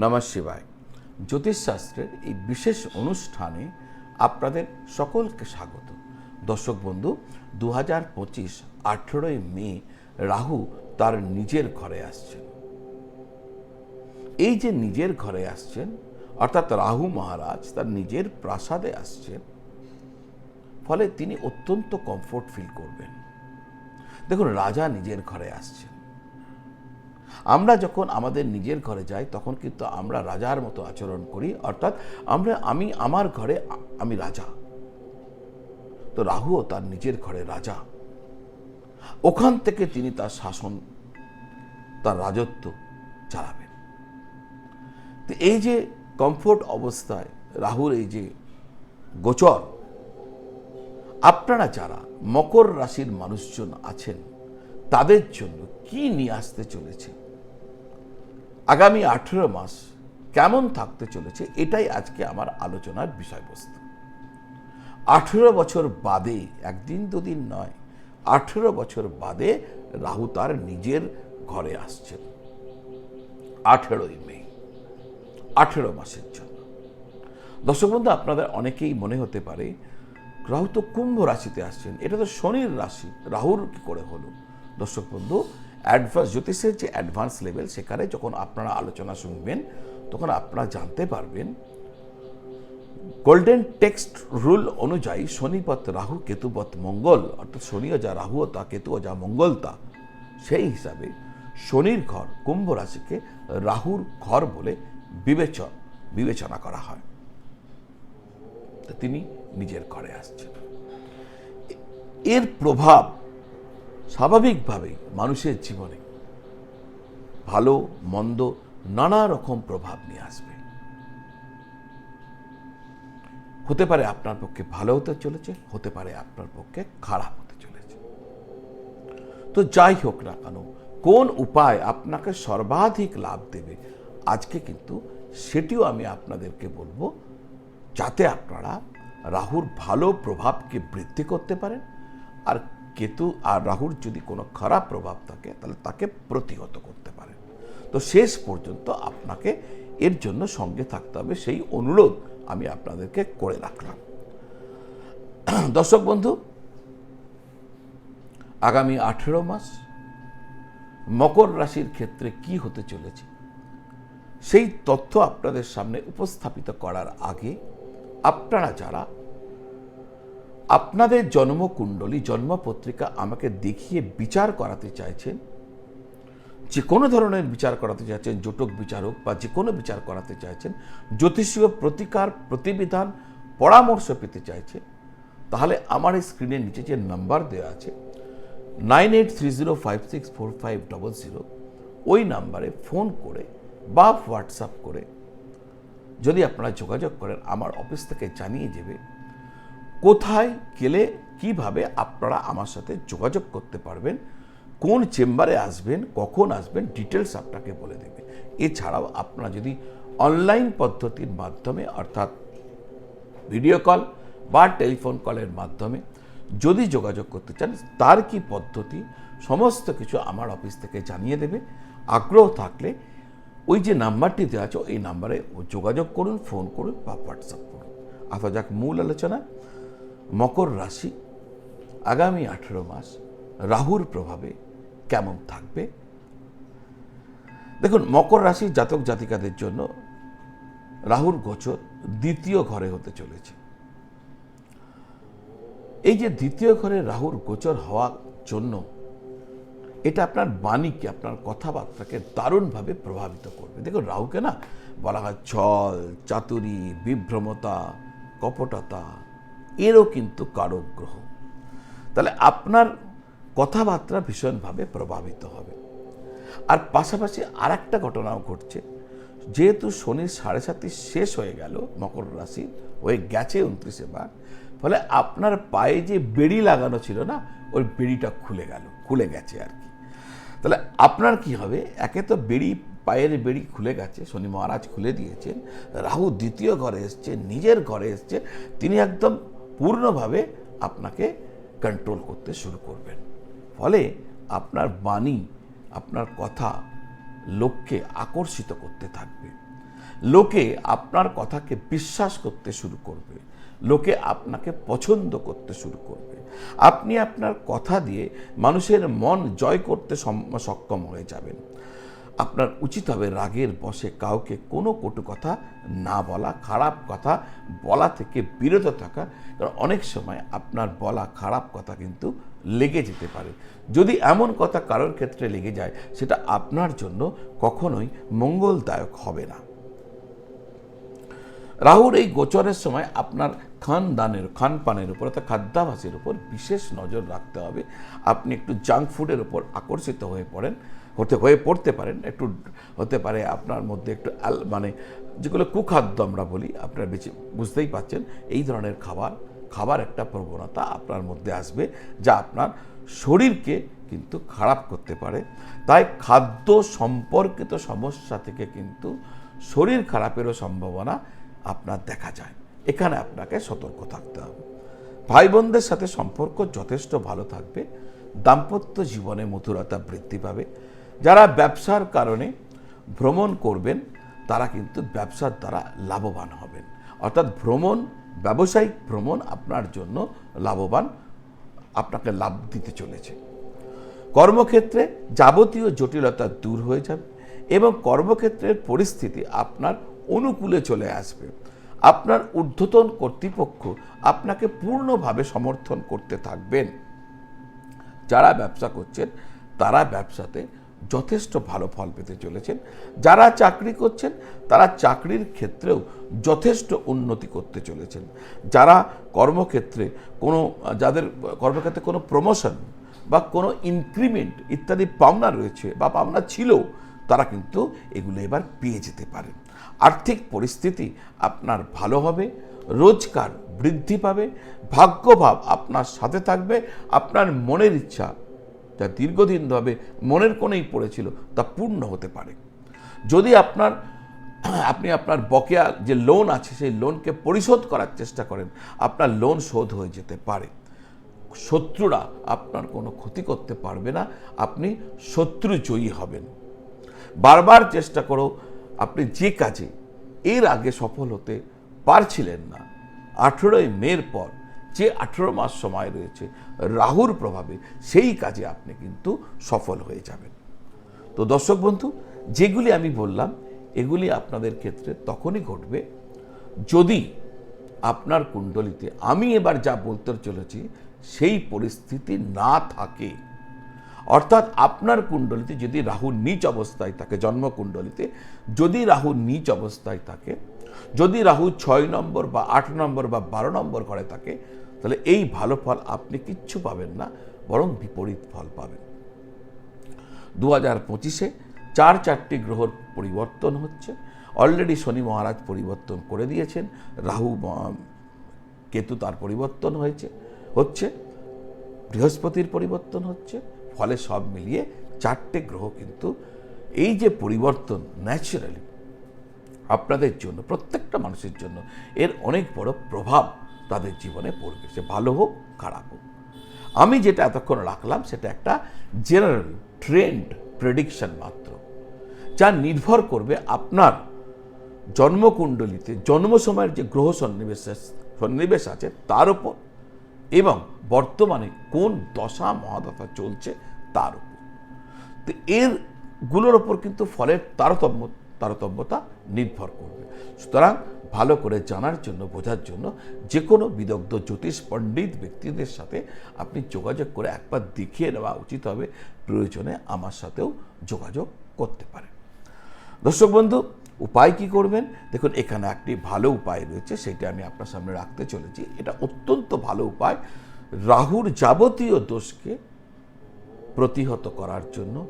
নমঃ শিবায়। জ্যোতিষশাস্ত্রের এই বিশেষ অনুষ্ঠানে আপনাদের সকলকে স্বাগত। দর্শক বন্ধু দু হাজার পঁচিশ আঠেরোই মে রাহু তার নিজের ঘরে আসছেন। এই যে নিজের ঘরে আসছেন, অর্থাৎ রাহু মহারাজ তার নিজের প্রাসাদে আসছেন, ফলে তিনি অত্যন্ত কমফোর্ট ফিল করবেন। দেখুন, রাজা নিজের ঘরে আসছেন। আমরা যখন আমাদের নিজের ঘরে যাই, তখন কিন্তু আমরা রাজার মতো আচরণ করি। অর্থাৎ আমরা, আমি আমার ঘরে, আমি রাজা। তো রাহুও তার নিজের ঘরে রাজা। ওখান থেকে তিনি তার শাসন, তার রাজত্ব চালাবেন। তো এই যে কমফোর্ট অবস্থায় রাহুর এই যে গোচর, আপনারা যারা মকর রাশির মানুষজন আছেন তাদের জন্য কি নিয়ে আসতে চলেছে? আগামী আঠেরো মাস কেমন থাকতে চলেছে? এটাই আজকে আমার আলোচনার বিষয়বস্তু। আঠেরো বছর বাদে, একদিন দুদিন নয়, আঠেরো বছর বাদে রাহু তার নিজের ঘরে আসছেন আঠেরোই মে, আঠেরো মাসের জন্য। দর্শক বন্ধু, আপনাদের অনেকেই মনে হতে পারে, রাহু তো কুম্ভ রাশিতে আসছেন, এটা তো শনির রাশি, রাহুর কি করে হলো? দর্শক বন্ধু অ্যাডভান্স জ্যোতিষের যে অ্যাডভান্স লেভেল সেখানে যখন আপনারা আলোচনা শুনবেন, তখন আপনারা জানতে পারবেন গোল্ডেন টেক্সট রুল অনুযায়ী শনিপথ রাহু, কেতুপথ মঙ্গল, অর্থাৎ শনিও যা রাহুও তা কেতুও যা মঙ্গল তা, সেই হিসাবে শনির ঘর কুম্ভ রাশিকে রাহুর ঘর বলে বিবেচন বিবেচনা করা হয়। তিনি নিজের ঘরে আসছেন। এর প্রভাব স্বাভাবিকভাবেই মানুষের জীবনে ভালো, মন্দ নানা রকম প্রভাব নিয়ে আসবে। হতে পারে আপনার পক্ষে ভালো হতে চলেছে, হতে পারে আপনার পক্ষে খারাপ হতে চলেছে। তো যাই হোক না কেন, কোন উপায় আপনাকে সর্বাধিক লাভ দেবে, আজকে কিন্তু সেটিও আমি আপনাদেরকে বলব, যাতে আপনারা রাহুর ভালো প্রভাবকে বৃদ্ধি করতে পারেন, আর কেতু আর রাহুর যদি কোনো খারাপ প্রভাব থাকে, তাহলে তাকে প্রতিহত করতে পারেন তো শেষ পর্যন্ত আপনাকে এর জন্য সঙ্গে থাকতে হবে, সেই অনুরোধ আমি আপনাদেরকে করে রাখলাম। দর্শক বন্ধু, আগামী আঠেরো মাস মকর রাশির ক্ষেত্রে কি হতে চলেছে? সেই তথ্য আপনাদের সামনে উপস্থাপিত করার আগে আপনারা যারা আপনাদের জন্মকুণ্ডলী, জন্মপত্রিকা আমাকে দেখিয়ে বিচার করাতে চাইছেন, যে কোনো ধরনের বিচার করাতে চাইছেন, জটক বিচারক বা যে কোনো বিচার করাতে চাইছেন, জ্যোতিষীয় প্রতিকার, প্রতিবিধান, পরামর্শ পেতে চাইছেন, তাহলে আমার এই স্ক্রিনের নিচে যে নাম্বার দেওয়া আছে nine eight three zero five six four five double zero ওই নাম্বারে ফোন করে বা হোয়াটসঅ্যাপ করে যদি আপনারা যোগাযোগ করেন, আমার অফিস থেকে জানিয়ে দেবে কোথায় গেলে কীভাবে আপনারা আমার সাথে যোগাযোগ করতে পারবেন, কোন চেম্বারে আসবেন, কখন আসবেন, ডিটেলস আপনাকে বলে দেবে। এছাড়াও আপনারা যদি অনলাইন পদ্ধতির মাধ্যমে, অর্থাৎ ভিডিও কল বা টেলিফোন কলের মাধ্যমে যদি যোগাযোগ করতে চান, তার কি পদ্ধতি? সমস্ত কিছু আমার অফিস থেকে জানিয়ে দেবে। আগ্রহ থাকলে ওই যে নাম্বারটি দেওয়া আছে এই নাম্বারে যোগাযোগ করুন, ফোন করুন বা হোয়াটসঅ্যাপ করুন। আসা যাক, মূল আলোচনা। মকর রাশি আগামী আঠেরো মাস রাহুর প্রভাবে কেমন থাকবে? দেখুন, মকর রাশির জাতক জাতিকাদের জন্য রাহুর গোচর দ্বিতীয় ঘরে হতে চলেছে। এই যে দ্বিতীয় ঘরে রাহুর গোচর হওয়ার জন্য এটা আপনার বাণীকে, আপনার কথাবার্তাকে দারুণভাবে প্রভাবিত করবে। দেখুন, রাহুকে না বলা হয় ছল চাতুরি, বিভ্রমতা, কপটতা এরও কিন্তু কারক গ্রহ তাহলে আপনার কথাবার্তা ভীষণভাবে প্রভাবিত হবে। আর পাশাপাশি আর একটা ঘটনাও ঘটছে। যেহেতু শনির সাড়ে সাতি শেষ হয়ে গেল, মকর রাশি হয়ে গেছে উনত্রিশে বার ফলে আপনার পায়ে যে বেড়ি লাগানো ছিল না, ওই বেড়িটা খুলে গেল, খুলে গেছে আর কি। তাহলে আপনার কি হবে? একে তো বেড়ি, পায়ের বেড়ি খুলে গেছে, শনি মহারাজ খুলে দিয়েছেন, রাহু দ্বিতীয় ঘরে এসছে, নিজের ঘরে এসছে, তিনি একদম পূর্ণভাবে আপনাকে কন্ট্রোল করতে শুরু করবেন। ফলে আপনার বাণী, আপনার কথা লোককে আকর্ষিত করতে থাকবে। লোকে আপনার কথাকে বিশ্বাস করতে শুরু করবে। লোকে আপনাকে পছন্দ করতে শুরু করবে। আপনি আপনার কথা দিয়ে মানুষের মন জয় করতে সক্ষম হয়ে যাবেন। আপনার উচিত হবে রাগের বসে কাউকে কোনো কটু কথা না বলা, খারাপ কথা বলা থেকে বিরত থাকা। কারণ অনেক সময় আপনার বলা খারাপ কথা কিন্তু লেগে যেতে পারে। যদি এমন কথা কারোর ক্ষেত্রে লেগে যায়, সেটা আপনার জন্য কখনোই মঙ্গলদায়ক হবে না। রাহুর এই গোচরের সময় আপনার খানদানের, খানপানের উপর অর্থাৎ খাদ্যাভাসের উপর বিশেষ নজর রাখতে হবে। আপনি একটু জাঙ্ক ফুডের উপর আকর্ষিত হয়ে পড়েন। হতে হয়ে পড়তে পারেন, একটু হতে পারে আপনার মধ্যে একটু মানে যেগুলো কুখাদ্য আমরা বলি, আপনারা বেশি বুঝতেই পাচ্ছেন, এই ধরনের খাবার খাবার একটা প্রবণতা আপনার মধ্যে আসবে যা আপনার শরীরকে কিন্তু খারাপ করতে পারে। তাই খাদ্য সম্পর্কিত সমস্যা থেকে কিন্তু শরীর খারাপেরও সম্ভাবনা আপনার দেখা যায়। এখানে আপনাকে সতর্ক থাকতে হবে। ভাই বোনদের সাথে সম্পর্ক যথেষ্ট ভালো থাকবে, দাম্পত্য জীবনে মধুরতা বৃদ্ধি পাবে যারা ব্যবসার কারণে ভ্রমণ করবেন, তারা কিন্তু ব্যবসার দ্বারা লাভবান হবেন। অর্থাৎ ভ্রমণ, ব্যবসায়িক ভ্রমণ আপনার জন্য লাভবান, আপনাকে লাভ দিতে চলেছে। কর্মক্ষেত্রে যাবতীয় জটিলতা দূর হয়ে যাবে এবং কর্মক্ষেত্রের পরিস্থিতি আপনার অনুকূলে চলে আসবে। আপনার ঊর্ধ্বতন কর্তৃপক্ষ আপনাকে পূর্ণভাবে সমর্থন করতে থাকবেন। যারা ব্যবসা করছেন, তারা ব্যবসাতে যথেষ্ট ভালো ফল পেতে চলেছেন। যারা চাকরি করছেন, তারা চাকরির ক্ষেত্রেও যথেষ্ট উন্নতি করতে চলেছেন। যারা কর্মক্ষেত্রে কোনো, যাদের কর্মক্ষেত্রে কোনো প্রমোশন বা কোনো ইনক্রিমেন্ট ইত্যাদি পাওনা রয়েছে বা পাওনা ছিল, তারা কিন্তু এগুলো এবার পেয়ে যেতে পারে আর্থিক পরিস্থিতি আপনার ভালো হবে, রোজগার বৃদ্ধি পাবে, ভাগ্যভাব আপনার সাথে থাকবে, আপনার মনের ইচ্ছা যা দীর্ঘদিন ধরে মনের কোণেই পড়েছিল, তা পূর্ণ হতে পারে। যদি আপনার, আপনি আপনার বকেয়া যে লোন আছে, সেই লোনকে পরিশোধ করার চেষ্টা করেন, আপনার লোন শোধ হয়ে যেতে পারে। শত্রুরা আপনার কোনো ক্ষতি করতে পারবে না, আপনি শত্রু জয়ী হবেন। বারবার চেষ্টা করো, আপনি যে কাজে এর আগে সফল হতে পারছিলেন না। আঠেরোই মের পর যে আঠেরো মাস সময় রয়েছে, রাহুর প্রভাবে সেই কাজে আপনি কিন্তু সফল হয়ে যাবেন। তো দর্শক বন্ধু, যেগুলি আমি বললাম, এগুলি আপনাদের ক্ষেত্রে তখনই ঘটবে যদি আপনার কুণ্ডলিতে আমি এবার যা বলতে চলেছি, সেই পরিস্থিতি না থাকে। অর্থাৎ আপনার কুণ্ডলিতে যদি রাহু নিচ অবস্থায় থাকে, জন্ম কুণ্ডলিতে, যদি রাহু নিচ অবস্থায় থাকে, যদি রাহু ছয় নম্বর বা আট নম্বর বা বারো নম্বর ঘরে থাকে তাহলে এই ভালো ফল আপনি কিচ্ছু পাবেন না, বরং বিপরীত ফল পাবেন। দু হাজার পঁচিশে চার চারটি গ্রহর পরিবর্তন হচ্ছে। অলরেডি শনি মহারাজ পরিবর্তন করে দিয়েছেন, রাহু কেতু তার পরিবর্তন হয়েছে, হচ্ছে বৃহস্পতির পরিবর্তন হচ্ছে, ফলে সব মিলিয়ে চারটে গ্রহ কিন্তু এই যে পরিবর্তন ন্যাচারালি আপনাদের জন্য, প্রত্যেকটা মানুষের জন্য এর অনেক বড় প্রভাব তাদের জীবনে পড়বে। সে ভালো হোক, খারাপ হোক। আমি যেটা এতক্ষণ রাখলাম, সেটা একটা জেনারেল ট্রেন্ড প্রেডিকশন মাত্র, যা নির্ভর করবে আপনার জন্মকুণ্ডলিতে, জন্ম সময়ের যে গ্রহ সন্নিবেশ সন্নিবেশ আছে, তার উপর এবং বর্তমানে কোন দশা মহাদশা চলছে, তার উপর। তো এরগুলোর ওপর কিন্তু ফলের তারতম্য, তারতম্যতা নির্ভর করবে। সুতরাং ভালো করে জানার জন্য, বোঝার জন্য যে কোনো বিদগ্ধ, জ্যোতিষ, পণ্ডিত ব্যক্তিদের সাথে আপনি যোগাযোগ করে একবার দেখিয়ে নেওয়া উচিত হবে। প্রয়োজনে আমার সাথেও যোগাযোগ করতে পারেন। দর্শক বন্ধু, উপায় কি করবেন? দেখুন, এখানে একটি ভালো উপায় রয়েছে, সেটা আমি আপনার সামনে রাখতে চলেছি। এটা অত্যন্ত ভালো উপায়। রাহুর যাবতীয় দোষকে প্রতিহত করার জন্য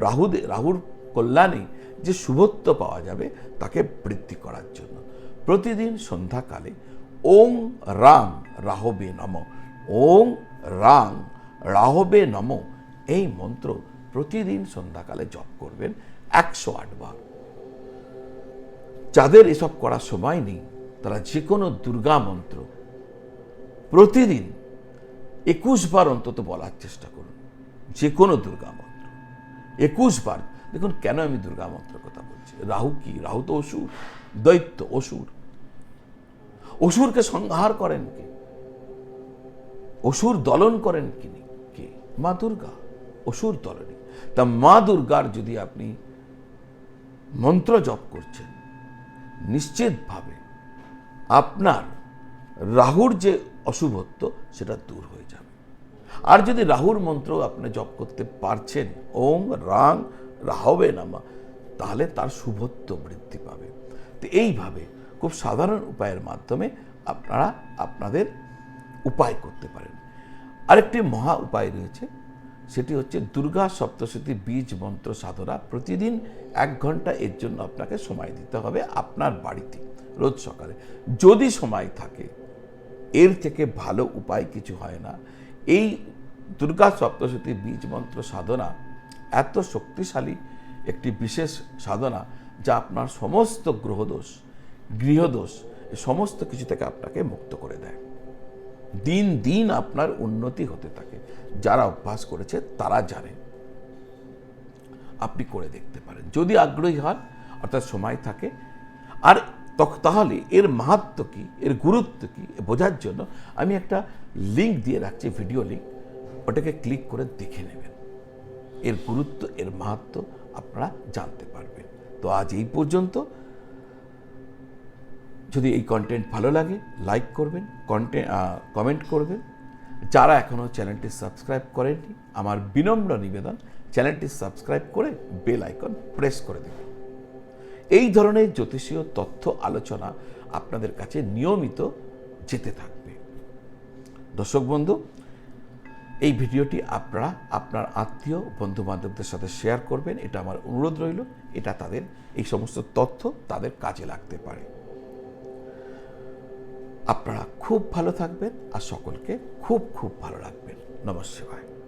রাহু রাহুর কল্যাণে যে শুভত্ব পাওয়া যাবে, তাকে বৃদ্ধি করার জন্য। প্রতিদিন সন্ধ্যাকালে ওং রাং রাহবে নম। ওং রাং রাহবে নম। এই মন্ত্র প্রতিদিন সন্ধ্যাকালে জপ করবেন একশো আটবার যাদের এসব করার সময় নেই, তারা যে কোনো দুর্গা মন্ত্র প্রতিদিন একুশ বার অন্তত বলার চেষ্টা করুন। যে কোনো দুর্গা মন্ত্র। একুশ বার। দেখুন কেন আমি দুর্গা মন্ত্রের কথা রাহু কি? রাহু তো অসুর, দৈত্য অসুর। অসুরকে সংহার করেন কে? অসুর দলন করেন কিনি কে? মা দুর্গা। অসুর দলনী। তা মা দুর্গার যদি আপনি মন্ত্র জপ করছেন, নিশ্চিতভাবে আপনার রাহুর যে অশুভত্ব, সেটা দূর হয়ে যাবে। আর যদি রাহুর মন্ত্র আপনি জপ করতে পারছেন, ওম রাং রাহবে নামা তাহলে তার শুভত্ব বৃদ্ধি পাবে। তো এইভাবে খুব সাধারণ উপায়ের মাধ্যমে আপনারা আপনাদের উপায় করতে পারেন। আরেকটি মহা উপায় রয়েছে, সেটি হচ্ছে দুর্গা সপ্তশতী বীজ মন্ত্র সাধনা প্রতিদিন এক ঘণ্টা এর জন্য আপনাকে সময় দিতে হবে আপনার বাড়িতে রোজ সকালে। যদি সময় থাকে, এর থেকে ভালো উপায় কিছু হয় না। এই দুর্গা সপ্তশতী বীজ মন্ত্র সাধনা এত শক্তিশালী একটি বিশেষ সাধনা যা আপনার সমস্ত গ্রহদোষ, গৃহদোষ সমস্ত কিছু থেকে আপনাকে মুক্ত করে দেয়। দিন দিন আপনার উন্নতি হতে থাকে। যারা অভ্যাস করেছে তারা জানেন আপনি করে দেখতে পারেন। যদি আগ্রহী হন, অর্থাৎ সময় থাকে, আর তাহলে এর মাহাত্ম কি, এর গুরুত্ব কি বোঝার জন্য আমি একটা লিংক দিয়ে রাখছি, ভিডিও লিংক। ওটাকে ক্লিক করে দেখে নেবেন। এর গুরুত্ব, এর মাহাত্ম আপনারা জানতে পারবেন। তো আজ এই পর্যন্ত। যদি এই কন্টেন্ট ভালো লাগে লাইক করবেন কন্টেন্ট কমেন্ট করবেন। যারা এখনও চ্যানেলটি সাবস্ক্রাইব করেননি, আমার বিনম্র নিবেদন চ্যানেলটি সাবস্ক্রাইব করে বেল আইকন প্রেস করে দেবেন এই ধরনের জ্যোতিষীয় তথ্য আলোচনা আপনাদের কাছে নিয়মিত যেতে থাকবে। দর্শক বন্ধু এই ভিডিওটি আপনারা আপনার আত্মীয় বন্ধু বান্ধবদের সাথে শেয়ার করবেন। এটা আমার অনুরোধ রইল। এটা তাদের, এই সমস্ত তথ্য তাদের কাজে লাগতে পারে। আপনারা খুব ভালো থাকবেন আর সকলকে খুব খুব ভালো রাখবেন। নমস্কার।